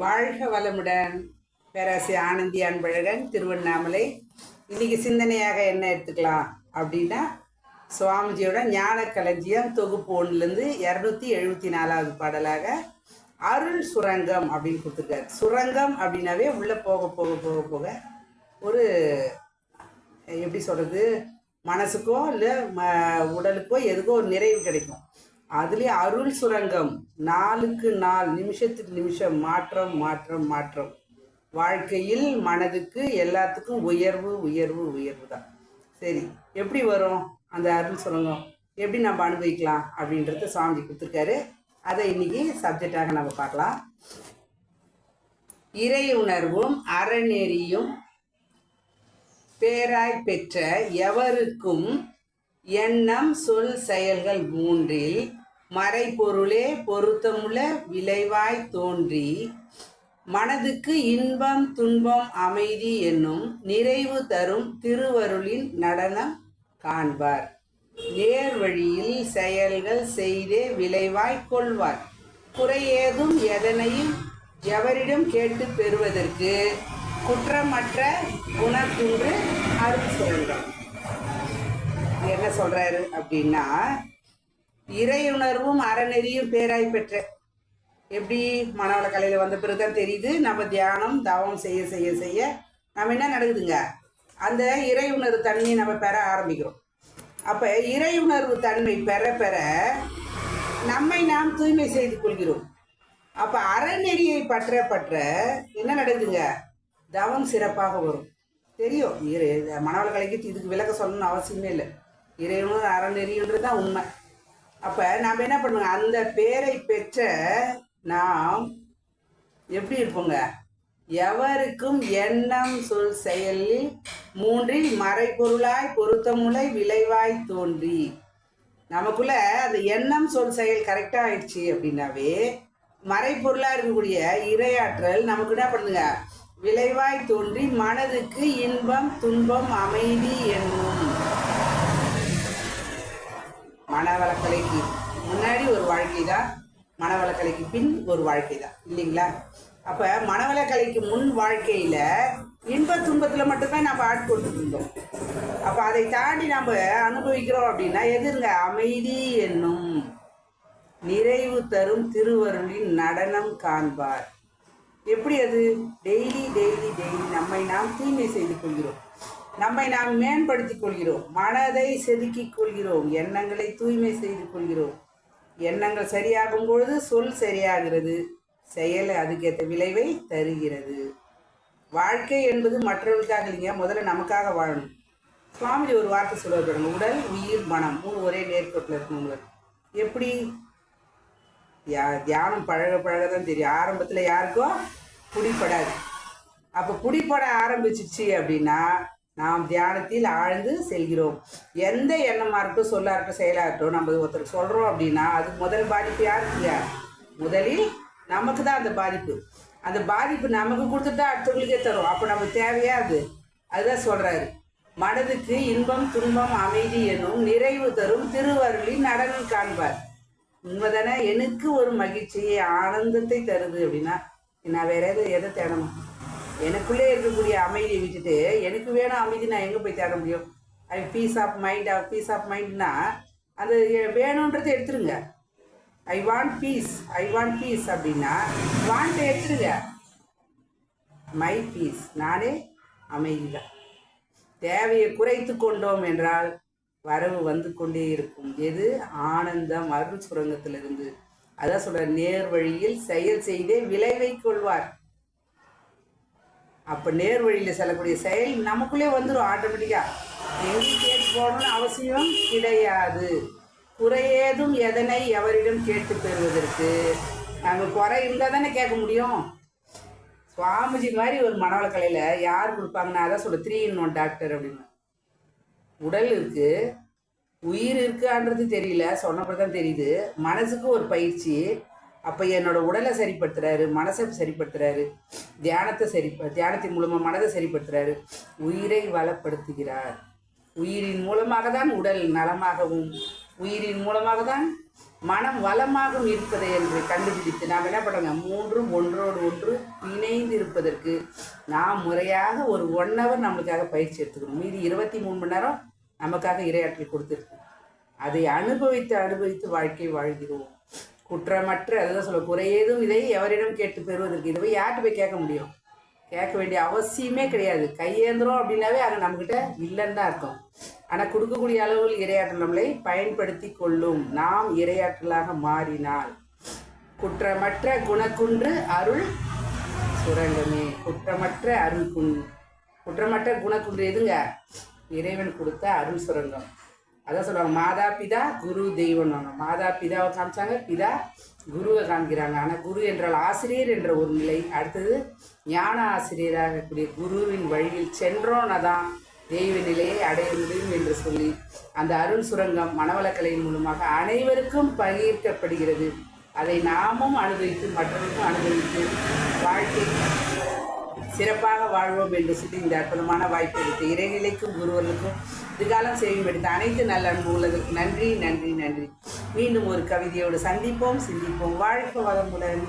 வாழ்க வளமுடன். பேராசி ஆனந்தி அன்பழகன் திருவண்ணாமலை. இன்னைக்கு சிந்தனையாக என்ன எடுத்துக்கலாம் அப்படின்னா சுவாமிஜியோட ஞான களஞ்சியம் தொகுப்பு ஒன்றுலேருந்து இரநூத்தி எழுபத்தி நாலாவது பாடலாக அருள் சுரங்கம் அப்படின்னு கொடுத்துருக்காரு. சுரங்கம் அப்படின்னாவே உள்ளே போக போக போக போக ஒரு எப்படி சொல்கிறது மனசுக்கோ இல்லை ம உடலுக்கோ எதுக்கோ ஒரு நிறைவு கிடைக்கும். அதுலேயும் அருள் சுரங்கம். நாளுக்கு நாள் நிமிஷத்துக்கு நிமிஷம் மாற்றம் மாற்றம் மாற்றம். வாழ்க்கையில் மனதுக்கு எல்லாத்துக்கும் உயர்வு உயர்வு உயர்வு தான். சரி எப்படி வரும் அந்த அருள் சுரங்கம்? எப்படி நம்ம அனுபவிக்கலாம் அப்படின்றத சுவாமிஜி கொடுத்துருக்காரு. அதை இன்னைக்கு சப்ஜெக்டாக நம்ம பார்க்கலாம். இறை உணர்வும் அறநெறியும் பேராய் பெற்ற எவருக்கும் எண்ணம் சொல் செயல்கள் மூன்றில் மறைபொருளே பொருத்தமுள்ள விளைவாய் தோன்றி மனதுக்கு இன்பம் துன்பம் அமைதி என்னும் நிறைவு தரும் திருவருளின் நடனம் காண்பார். நேர் வழியில் செயல்கள் செய்தே விளைவாய் கொள்வார். குறையேதும் எதனையும் எவரிடம் கேட்டு பெறுவதற்கு குற்றமற்ற குணக்குன்று அருள் சொல்கிறோம் என்ன சொல்றாரு அப்படின்னா இறையுணர்வும் அறநெறியும் பேராய் பெற்ற. எப்படி மனவள கலையில் வந்த பிறகு தான் தெரியுது நம்ம தியானம் தவம் செய்ய செய்ய செய்ய நம்ம என்ன நடக்குதுங்க? அந்த இறையுணர்வு தன்மையை நம்ம பெற ஆரம்பிக்கிறோம். அப்போ இறையுணர்வு தன்மை பெற பெற நம்மை நாம் தூய்மை செய்து கொள்கிறோம். அப்போ அறநெறியை பற்ற பற்ற என்ன நடக்குதுங்க? தவம் சிறப்பாக வரும். தெரியும்? இறை மனவள கலைக்கு இதுக்கு விளக்க சொல்லணும்னு அவசியமே இல்லை. இறைவனும் அறநெறின்றது தான் உண்மை. அப்போ நாம் என்ன பண்ணுவோங்க அந்த பேரை பெற்ற நாம் எப்படி இருப்போங்க? எவருக்கும் எண்ணம் சொல் செயலில் மூன்றில் மறைப்பொருளாய் பொருத்தமுலை விளைவாய் தோன்றி. நமக்குள்ள அந்த எண்ணம் சொல் செயல் கரெக்டாக ஆயிடுச்சு அப்படின்னாவே மறைப்பொருளாக இருக்கக்கூடிய இரையாற்றல் நமக்கு என்ன பண்ணுங்க விளைவாய் தோன்றி மனதுக்கு இன்பம் துன்பம் அமைதி என்னும் மனவளக்கலைக்கு முன்னாடி ஒரு வாழ்க்கை தான் மனவளக்கலைக்கு பின் ஒரு வாழ்க்கை தான் இல்லைங்களா? அப்போ மனவளக்கலைக்கு முன் வாழ்க்கையில் இன்ப துன்பத்தில் மட்டும்தான் நம்ம ஆட்கொண்டு இருந்தோம். அப்போ அதை தாண்டி நம்ம அனுபவிக்கிறோம் அப்படின்னா எதுங்க அமைதி என்னும் நிறைவு தரும் திருவருளின் நடனம் காண்பார். எப்படி அது? டெய்லி டெய்லி டெய்லி நம்மை நாம் தூய்மை செய்து கொள்கிறோம். நம்மை நாம் மேம்படுத்திக் கொள்கிறோம். மனதை செதுக்கிக் கொள்கிறோம். எண்ணங்களை தூய்மை செய்து கொள்கிறோம். எண்ணங்கள் சரியாகும் பொழுது சொல் சரியாகிறது. செயல் அதுக்கேற்ற விளைவை தருகிறது. வாழ்க்கை என்பது மற்றவர்களுக்காக இல்லைங்க முதல்ல நமக்காக வாழணும். சுவாமிஜி ஒரு வார்த்தை சொல்லுவார் பாருங்க உடல் உயிர் மனம் மூணு ஒரே நேர்கோட்டில் இருக்கணும் எப்படி? யா தியானம் பழக பழக தான் தெரியும். ஆரம்பத்தில் யாருக்கும் பிடிப்படாது அப்போ பிடிப்பட ஆரம்பிச்சிச்சு அப்படின்னா நாம் தியானத்தில் ஆழ்ந்து செல்கிறோம். எந்த எண்ணமாக இருக்கட்டும் சொல்லா இருக்கட்டும் செயலாக இருக்கட்டும் நம்ம ஒருத்தருக்கு சொல்கிறோம் அப்படின்னா அது முதல் பாதிப்பு யாருக்குங்க முதலில் நமக்கு தான் அந்த பாதிப்பு. அந்த பாதிப்பு நமக்கு கொடுத்துட்டு தான் அடுத்தவங்களுக்கே தரும். அப்போ நம்ம தேவையா அது? அதுதான் சொல்கிறாரு மனதுக்கு இன்பம் துன்பம் அமைதி எனும் நிறைவு தரும் திருவருளின் நடனம் காண்பார். உண்மைதானே? எனக்கு ஒரு மகிழ்ச்சியை ஆனந்தத்தை தருது அப்படின்னா நான் வேற எதை எதை தேடணும்? எனக்குள்ளே இருக்கக்கூடிய அமைதியை விட்டுட்டு எனக்கு வேணும் அமைதி நான் எங்கே போய் தேட முடியும்? I peace of mind peace of மைண்ட்னா அது வேணுன்றதை எடுத்துருங்க. I want peace I want peace அப்படின்னா வாண்ட் எடுத்துருங்க. மை பீஸ் நானே அமைதி தான் தேவையை குறைத்து கொண்டோம் என்றால் வரவு வந்து கொண்டே இருக்கும். எது? ஆனந்தம் அருள் சுரங்கத்திலிருந்து. அதான் சொல்கிற நேர் வழியில் செயல் செய்தே விளைவை கொள்வார். அப்போ நேர் வழியில் செல்லக்கூடிய செயல் நமக்குள்ளே வந்துடும் ஆட்டோமேட்டிக்காக எங்கேயும் கேட்டு போகணும்னு அவசியம் கிடையாது. குறையேதும் எதனை எவரிடம் கேட்டு பெறுவதற்கு? நாங்கள் குறை இருந்தால் தானே கேட்க முடியும். சுவாமிஜி மாதிரி ஒரு மனவளக்கலையில் யார் கொடுப்பாங்கன்னா அதான் சொல்ல த்ரீ இன் ஒன் டாக்டர் அப்படின்னு. உடல் இருக்குது உயிர் இருக்கான்றது தெரியல சொன்னப்படி தான் தெரியுது. மனசுக்கு ஒரு பயிற்சி அப்போ என்னோட உடலை சரிப்படுத்துறாரு மனசை சரிப்படுத்துறாரு தியானத்தை சரி தியானத்தின் மூலமாக மனதை சரிப்படுத்துறாரு. உயிரை வளப்படுத்துகிறார். உயிரின் மூலமாக தான் உடல் நலமாகவும் உயிரின் மூலமாக தான் மனம் வளமாகவும் இருப்பதை என்று கண்டுபிடித்து நாம் என்ன பண்ணுறோங்க மூன்றும் ஒன்றோடு ஒன்று இணைந்து இருப்பதற்கு நாம் முறையாக ஒரு ஒன் ஹவர் நம்மளுக்காக பயிற்சி எடுத்துக்கணும். மீதி இருபத்தி மூணு மணி நேரம் நமக்காக இரையாற்றல் கொடுத்துருக்கு. அதை அனுபவித்து அனுபவித்து வாழ்க்கை வாழ்கிறோம். குற்றமற்ற அதுதான் சொல்ல குறையேதும் இதை எவரிடம் கேட்டு பெறுவதற்கு இதை போய் யார்கிட்ட போய் கேட்க முடியும்? கேட்க வேண்டிய அவசியமே கிடையாது. கையேந்திரம் அப்படின்னாவே அது நம்மக்கிட்ட இல்லைன்னு தான் அர்த்தம். ஆனால் கொடுக்கக்கூடிய அளவில் இரையாற்றல் நம்மளை பயன்படுத்தி கொள்ளும். நாம் இரையாற்றலாக மாறினால். குற்றமற்ற குணக்குன்று அருள் சுரங்கமே. குற்றமற்ற அருள் குன் குற்றமற்ற குணக்குன்று எதுங்க? இறைவன் கொடுத்த அருள் சுரங்கம். அதான் சொல்லுவாங்க மாதா பிதா குரு தெய்வம்னு மாதா பிதாவை காமிச்சாங்க பிதா குருவை காமிக்கிறாங்க ஆனால் குரு என்றால் ஆசிரியர் என்ற ஒரு நிலை அடுத்தது ஞான ஆசிரியராக இருக்கக்கூடிய குருவின் வழியில் சென்றோன்னா தான் தெய்வ நிலையை அடைய முடியும் என்று சொல்லி அந்த அருள் சுரங்கம் மனவளக்கலையின் மூலமாக அனைவருக்கும் பகிர்க்கப்படுகிறது அதை நாமும் அனுபவித்து மற்றவருக்கும் அனுபவித்து வாழ்க்கை சிறப்பாக வாழ்வோம் என்று சொல்லி இந்த அற்புதமான வாய்ப்பு எடுத்து இறைநிலைக்கும் குருவர்களுக்கும் இதுகாலம் செய்யும் எடுத்த அனைத்து நல்ல உள்ளதற்கு நன்றி நன்றி நன்றி. மீண்டும் ஒரு கவிதையோடு சந்திப்போம் சிந்திப்போம். வாழ்க்கை வளமுடன்.